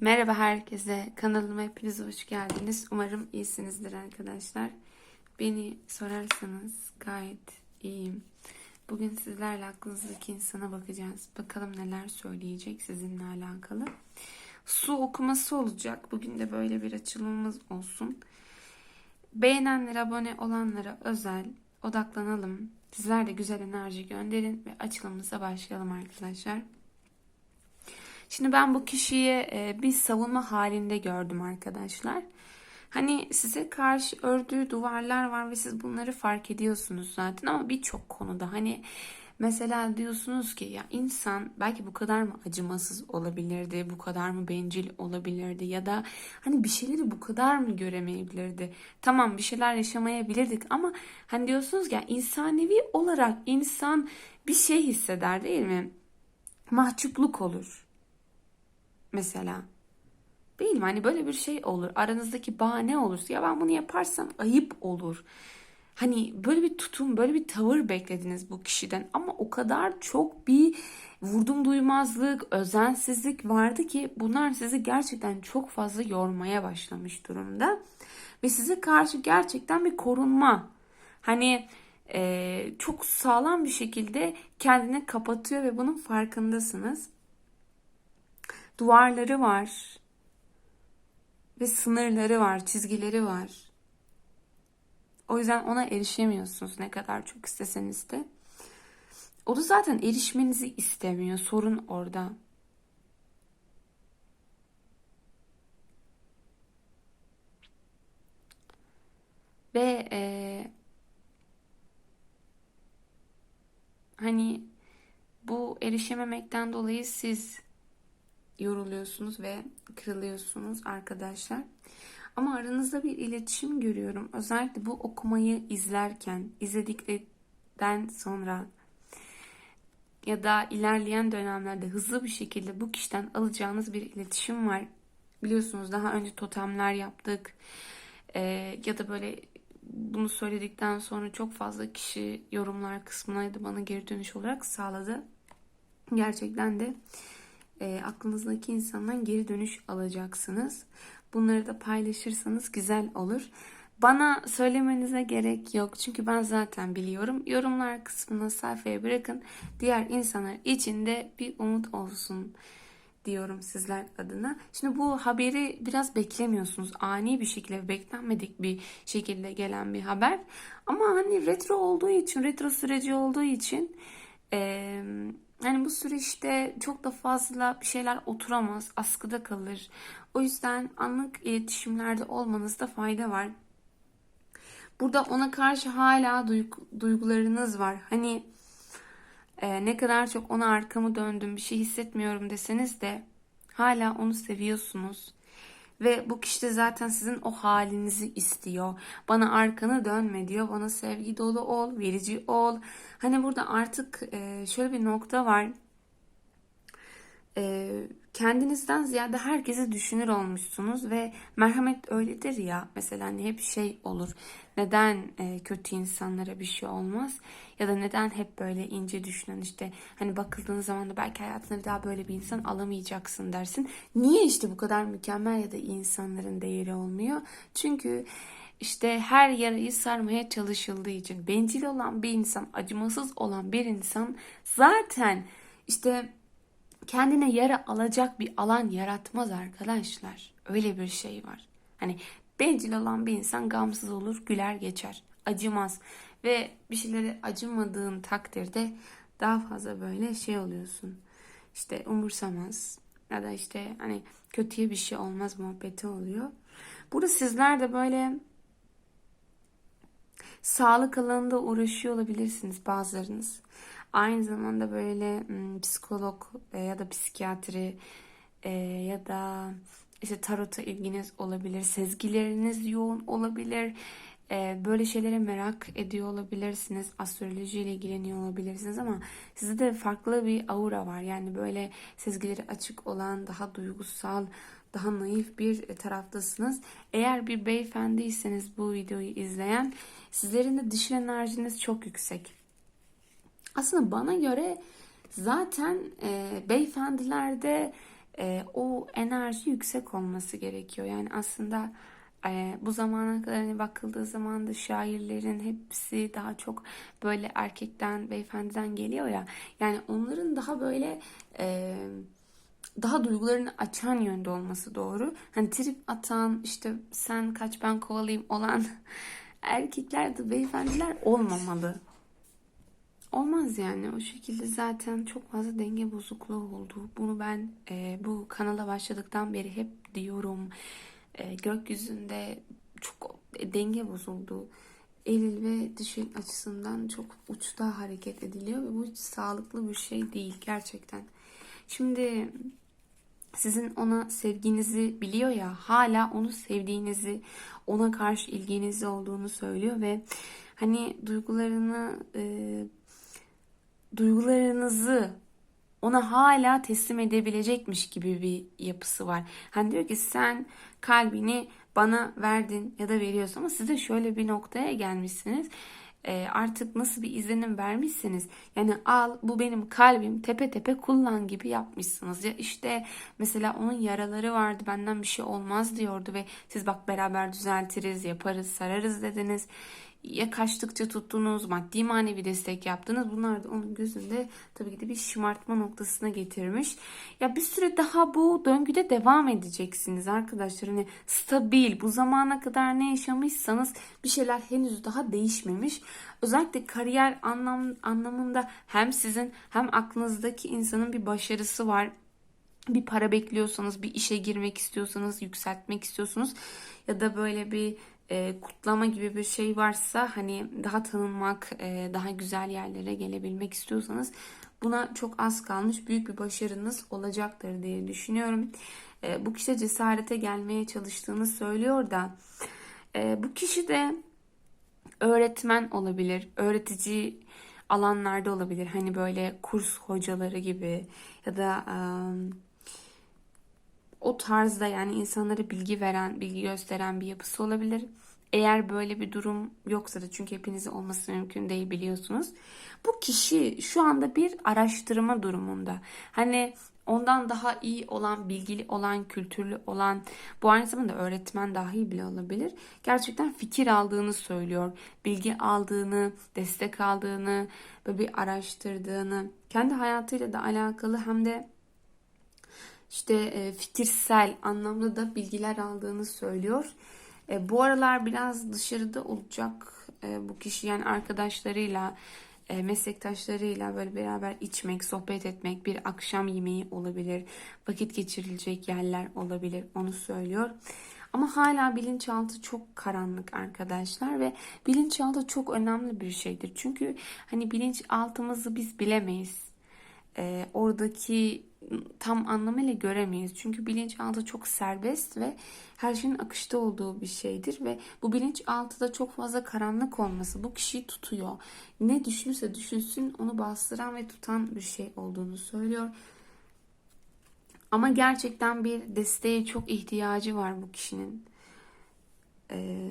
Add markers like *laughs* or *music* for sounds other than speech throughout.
Merhaba herkese. Kanalıma hepiniz hoş geldiniz. Umarım iyisinizdir arkadaşlar. Beni sorarsanız gayet iyiyim. Bugün sizlerle aklınızdaki insana bakacağız. Bakalım neler söyleyecek sizinle alakalı. Su okuması olacak. Bugün de böyle bir açılımımız olsun. Beğenenlere, abone olanlara özel odaklanalım. Sizler de güzel enerji gönderin ve açılımımıza başlayalım arkadaşlar. Şimdi ben bu kişiyi e, bir savunma halinde gördüm arkadaşlar. Hani size karşı ördüğü duvarlar var ve siz bunları fark ediyorsunuz zaten ama birçok konuda hani mesela diyorsunuz ki ya insan belki bu kadar mı acımasız olabilirdi, bu kadar mı bencil olabilirdi ya da hani bir şeyleri bu kadar mı göremeyebilirdi? Tamam bir şeyler yaşamayabilirdik ama hani diyorsunuz ya insanevi olarak insan bir şey hisseder değil mi? Mahcupluk olur mesela. Değil mi? Hani böyle bir şey olur. Aranızdaki bağ ne olursa ya ben bunu yaparsam ayıp olur. Hani böyle bir tutum, böyle bir tavır beklediniz bu kişiden ama o kadar çok bir vurdum duymazlık, özensizlik vardı ki bunlar sizi gerçekten çok fazla yormaya başlamış durumda. Ve size karşı gerçekten bir korunma. Hani e, çok sağlam bir şekilde kendini kapatıyor ve bunun farkındasınız duvarları var ve sınırları var, çizgileri var. O yüzden ona erişemiyorsunuz ne kadar çok isteseniz de. O da zaten erişmenizi istemiyor. Sorun orada. Ve e, hani bu erişememekten dolayı siz yoruluyorsunuz ve kırılıyorsunuz arkadaşlar. Ama aranızda bir iletişim görüyorum. Özellikle bu okumayı izlerken, izledikten sonra ya da ilerleyen dönemlerde hızlı bir şekilde bu kişiden alacağınız bir iletişim var. Biliyorsunuz daha önce totemler yaptık. Ee, ya da böyle bunu söyledikten sonra çok fazla kişi yorumlar kısmına da bana geri dönüş olarak sağladı. Gerçekten de e, aklınızdaki insandan geri dönüş alacaksınız. Bunları da paylaşırsanız güzel olur. Bana söylemenize gerek yok. Çünkü ben zaten biliyorum. Yorumlar kısmına sayfaya bırakın. Diğer insanlar için de bir umut olsun diyorum sizler adına. Şimdi bu haberi biraz beklemiyorsunuz. Ani bir şekilde beklenmedik bir şekilde gelen bir haber. Ama hani retro olduğu için, retro süreci olduğu için eee yani bu süreçte çok da fazla bir şeyler oturamaz, askıda kalır. O yüzden anlık iletişimlerde olmanızda fayda var. Burada ona karşı hala duygularınız var. Hani e, ne kadar çok ona arkamı döndüm, bir şey hissetmiyorum deseniz de hala onu seviyorsunuz. Ve bu kişi de zaten sizin o halinizi istiyor. Bana arkanı dönme diyor. Bana sevgi dolu ol, verici ol. Hani burada artık e, şöyle bir nokta var. E, kendinizden ziyade herkesi düşünür olmuşsunuz ve merhamet öyledir ya mesela hani hep şey olur neden e, kötü insanlara bir şey olmaz ya da neden hep böyle ince düşünen işte hani bakıldığınız zaman da belki hayatında bir daha böyle bir insan alamayacaksın dersin. Niye işte bu kadar mükemmel ya da insanların değeri olmuyor? Çünkü işte her yarayı sarmaya çalışıldığı için bencil olan bir insan, acımasız olan bir insan zaten işte kendine yara alacak bir alan yaratmaz arkadaşlar. Öyle bir şey var. Hani bencil olan bir insan gamsız olur, güler geçer, acımaz ve bir şeylere acımadığın takdirde daha fazla böyle şey oluyorsun. İşte umursamaz ya da işte hani kötüye bir şey olmaz muhabbeti oluyor. Burada sizler de böyle sağlık alanında uğraşıyor olabilirsiniz bazılarınız. Aynı zamanda böyle psikolog e, ya da psikiyatri e, ya da işte tarota ilginiz olabilir, sezgileriniz yoğun olabilir. E, böyle şeylere merak ediyor olabilirsiniz. Astroloji ile ilgileniyor olabilirsiniz ama sizde de farklı bir aura var. Yani böyle sezgileri açık olan, daha duygusal, daha naif bir taraftasınız. Eğer bir beyefendiyseniz bu videoyu izleyen sizlerin de dişil enerjiniz çok yüksek. Aslında bana göre zaten e, beyefendilerde e, o enerji yüksek olması gerekiyor. Yani aslında e, bu zamana kadar hani bakıldığı zaman da şairlerin hepsi daha çok böyle erkekten, beyefendiden geliyor ya. Yani onların daha böyle e, daha duygularını açan yönde olması doğru. Hani trip atan işte sen kaç ben kovalayayım olan *laughs* erkekler de beyefendiler olmamalı. Olmaz yani o şekilde zaten çok fazla denge bozukluğu oldu. Bunu ben e, bu kanala başladıktan beri hep diyorum. E, gökyüzünde çok denge bozuldu. Eril ve dişil açısından çok uçta hareket ediliyor ve bu hiç sağlıklı bir şey değil gerçekten. Şimdi sizin ona sevginizi biliyor ya hala onu sevdiğinizi ona karşı ilginizi olduğunu söylüyor ve hani duygularını e, duygularınızı ona hala teslim edebilecekmiş gibi bir yapısı var. Hani diyor ki sen kalbini bana verdin ya da veriyorsun ama siz de şöyle bir noktaya gelmişsiniz. E, artık nasıl bir izlenim vermişsiniz. Yani al bu benim kalbim tepe tepe kullan gibi yapmışsınız. Ya işte mesela onun yaraları vardı benden bir şey olmaz diyordu ve siz bak beraber düzeltiriz yaparız sararız dediniz ya kaçtıkça tuttunuz, maddi manevi destek yaptınız. Bunlar da onun gözünde tabii ki de bir şımartma noktasına getirmiş. Ya bir süre daha bu döngüde devam edeceksiniz arkadaşlar. Hani stabil, bu zamana kadar ne yaşamışsanız bir şeyler henüz daha değişmemiş. Özellikle kariyer anlam, anlamında hem sizin hem aklınızdaki insanın bir başarısı var bir para bekliyorsanız, bir işe girmek istiyorsanız, yükseltmek istiyorsunuz ya da böyle bir e, kutlama gibi bir şey varsa hani daha tanınmak, e, daha güzel yerlere gelebilmek istiyorsanız buna çok az kalmış büyük bir başarınız olacaktır diye düşünüyorum. E, bu kişi cesarete gelmeye çalıştığını söylüyor da e, bu kişi de öğretmen olabilir, öğretici alanlarda olabilir. Hani böyle kurs hocaları gibi ya da e, o tarzda yani insanlara bilgi veren, bilgi gösteren bir yapısı olabilir. Eğer böyle bir durum yoksa da çünkü hepinizi olması mümkün değil biliyorsunuz. Bu kişi şu anda bir araştırma durumunda. Hani ondan daha iyi olan, bilgili olan, kültürlü olan, bu aynı zamanda öğretmen dahi bile olabilir. Gerçekten fikir aldığını söylüyor. Bilgi aldığını, destek aldığını, böyle bir araştırdığını, kendi hayatıyla da alakalı hem de işte e, fikirsel anlamda da bilgiler aldığını söylüyor. E, bu aralar biraz dışarıda olacak e, bu kişi yani arkadaşlarıyla meslektaşlarıyla böyle beraber içmek, sohbet etmek, bir akşam yemeği olabilir, vakit geçirilecek yerler olabilir onu söylüyor. Ama hala bilinçaltı çok karanlık arkadaşlar ve bilinçaltı çok önemli bir şeydir. Çünkü hani bilinçaltımızı biz bilemeyiz. E, oradaki tam anlamıyla göremeyiz. Çünkü bilinçaltı çok serbest ve her şeyin akışta olduğu bir şeydir ve bu bilinçaltıda çok fazla karanlık olması bu kişiyi tutuyor. Ne düşünürse düşünsün onu bastıran ve tutan bir şey olduğunu söylüyor. Ama gerçekten bir desteğe çok ihtiyacı var bu kişinin. Ee,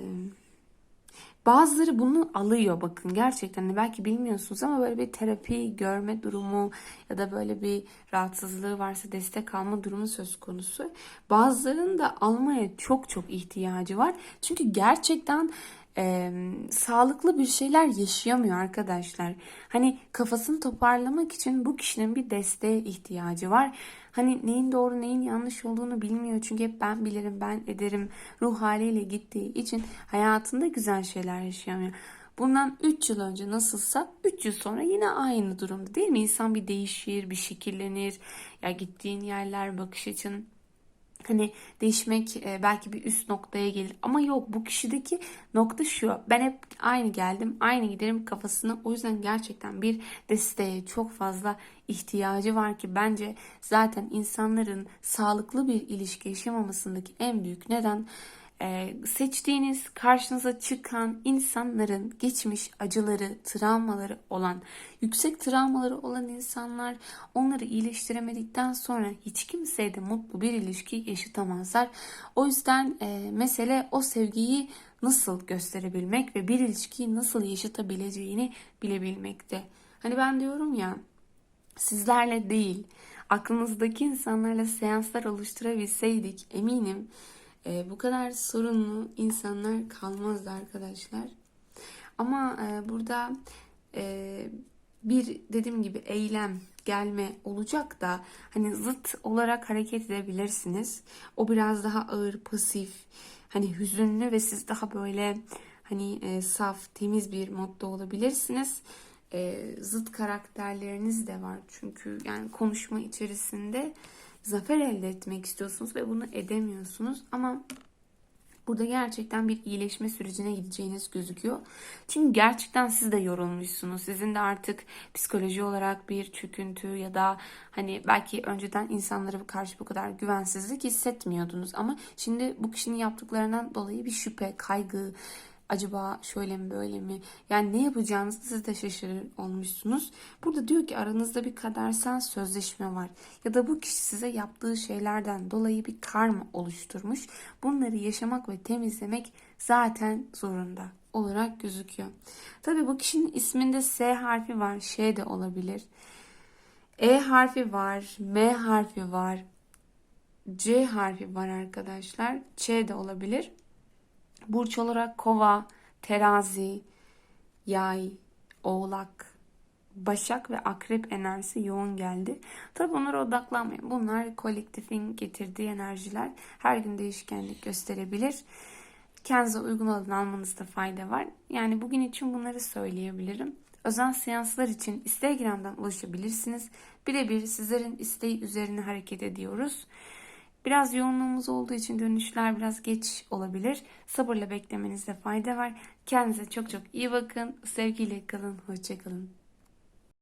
Bazıları bunu alıyor bakın gerçekten hani belki bilmiyorsunuz ama böyle bir terapi görme durumu ya da böyle bir rahatsızlığı varsa destek alma durumu söz konusu. Bazılarının da almaya çok çok ihtiyacı var. Çünkü gerçekten e, sağlıklı bir şeyler yaşayamıyor arkadaşlar. Hani kafasını toparlamak için bu kişinin bir desteğe ihtiyacı var. Hani neyin doğru neyin yanlış olduğunu bilmiyor. Çünkü hep ben bilirim ben ederim ruh haliyle gittiği için hayatında güzel şeyler yaşayamıyor. Bundan 3 yıl önce nasılsa 3 yıl sonra yine aynı durumda değil mi? İnsan bir değişir, bir şekillenir. Ya gittiğin yerler, bakış açın hani değişmek e, belki bir üst noktaya gelir. Ama yok bu kişideki nokta şu. Ben hep aynı geldim aynı giderim kafasına. O yüzden gerçekten bir desteğe çok fazla ihtiyacı var ki bence zaten insanların sağlıklı bir ilişki yaşamamasındaki en büyük neden ee, seçtiğiniz karşınıza çıkan insanların geçmiş acıları, travmaları olan, yüksek travmaları olan insanlar onları iyileştiremedikten sonra hiç kimseye de mutlu bir ilişki yaşatamazlar. O yüzden e, mesele o sevgiyi nasıl gösterebilmek ve bir ilişkiyi nasıl yaşatabileceğini bilebilmekte. Hani ben diyorum ya sizlerle değil aklınızdaki insanlarla seanslar oluşturabilseydik eminim e, bu kadar sorunlu insanlar kalmazdı arkadaşlar. Ama e, burada e, bir dediğim gibi eylem gelme olacak da hani zıt olarak hareket edebilirsiniz. O biraz daha ağır, pasif, hani hüzünlü ve siz daha böyle hani e, saf, temiz bir modda olabilirsiniz. E, zıt karakterleriniz de var çünkü yani konuşma içerisinde zafer elde etmek istiyorsunuz ve bunu edemiyorsunuz ama Burada gerçekten bir iyileşme sürecine gideceğiniz gözüküyor. Çünkü gerçekten siz de yorulmuşsunuz. Sizin de artık psikoloji olarak bir çöküntü ya da hani belki önceden insanlara karşı bu kadar güvensizlik hissetmiyordunuz. Ama şimdi bu kişinin yaptıklarından dolayı bir şüphe, kaygı, acaba şöyle mi böyle mi? Yani ne yapacağınızı siz de şaşırır olmuşsunuz. Burada diyor ki aranızda bir kadersel sözleşme var. Ya da bu kişi size yaptığı şeylerden dolayı bir karma oluşturmuş. Bunları yaşamak ve temizlemek zaten zorunda olarak gözüküyor. Tabii bu kişinin isminde S harfi var, Ş de olabilir. E harfi var, M harfi var, C harfi var arkadaşlar. Ç de olabilir. Burç olarak kova, terazi, yay, oğlak, başak ve akrep enerjisi yoğun geldi. Tabi bunlara odaklanmayın. Bunlar kolektifin getirdiği enerjiler. Her gün değişkenlik gösterebilir. Kendinize uygun olanı almanızda fayda var. Yani bugün için bunları söyleyebilirim. Özel seanslar için Instagram'dan ulaşabilirsiniz. Birebir sizlerin isteği üzerine hareket ediyoruz. Biraz yoğunluğumuz olduğu için dönüşler biraz geç olabilir. Sabırla beklemenizde fayda var. Kendinize çok çok iyi bakın. Sevgiyle kalın. Hoşçakalın.